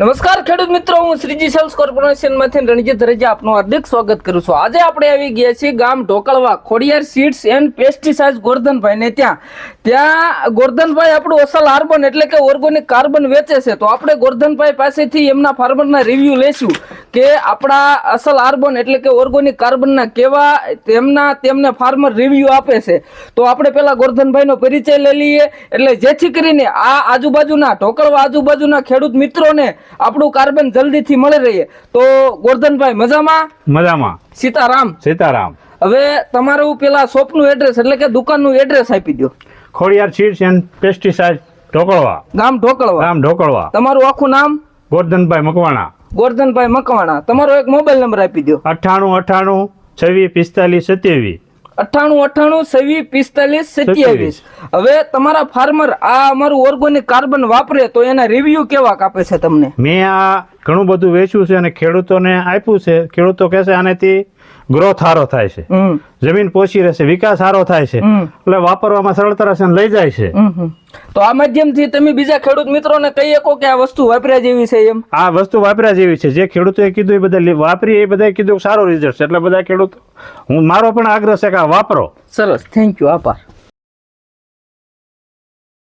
નમસ્કાર, ખેડૂત મિત્રો, હું શ્રીજી સેલ્સ કોર્પોરેશનમાંથી રણજીત રજા આપનું હાર્દિક સ્વાગત કરું છું. આજે આપણે આવી ગયા છીએ ગામ Dhokalva, Khodiyar seeds and pesticide Gordhanbhai ને ત્યાં. ત્યાં ગોરધનભાઈ આપણું અસલ આર્બન એટલે કે ઓર્ગોનિક કાર્બન વેચે છે. તો આપણે ગોરધનભાઈ પાસેથી એમના ફાર્મરના રિવ્યુ લેશું કે આપણા અસલ આર્બન એટલે કે ઓર્ગોનિક કાર્બનના કેવા તેમના તેમને ફાર્મર રિવ્યુ આપે છે. તો આપણે પહેલાં ગોરધનભાઈનો પરિચય લઈ લઈએ. એટલે જેથી કરીને આ આજુબાજુના ઢોકળવા આજુબાજુના ખેડૂત મિત્રોને આપણું કાર્બન જલ્દીથી મળી રહીએ. તો ગોરધનભાઈ મજામાં? મજામાં. સીતારામ. સીતારામ. હવે તમારું પેલા શોપનું એડ્રેસ એટલે કે દુકાનનું એડ્રેસ આપી દો Khodiyar seeds and pesticide Dhokalva. ગામ ઢોકળવા. ગામ ઢોકળવા. તમારું આખું નામ? ગોરધનભાઈ મકવાણા. ગોરધનભાઈ મકવાણા. તમારો એક મોબાઈલ નંબર આપી દો અઠ્ઠાણું અઠ્ઠાણું છવ્વીસ પિસ્તાલીસ સત્યાવીસ. અઠ્ઠાણું અઠાણું છવ્વીસ પિસ્તાલીસ સત્યાવીસ. હવે તમારા ફાર્મર આ અમારું ઓર્ગોનિક કાર્બન વાપરે તો એના રિવ્યુ કેવા કાપે છે તમને? મેં આ ઘણું બધું વેચ્યું છે અને ખેડૂતોને આપ્યું છે. ખેડૂતો કહે છે આનાથી ગ્રોથ સારો થાય છે. જમીન પોચી રહેશે વિકાસ સારો થાય છે. એટલે વાપરવામાં સરળતા રહેશે અને લઈ જાય છે. તો આ માધ્યમથી તમે બીજા ખેડૂત મિત્રોને કહી શકો કે આ વસ્તુ વાપર્યા જેવી છે એમ. આ વસ્તુ વાપર્યા જેવી છે. જે ખેડૂતોએ કીધું એ બધા વાપરી એ બધાએ કીધું સારો રિઝલ્ટ છે. એટલે બધા ખેડૂત હું મારો પણ આગ્રહ છે કે આ વાપરો. સરસ. થેન્ક યુ આભાર.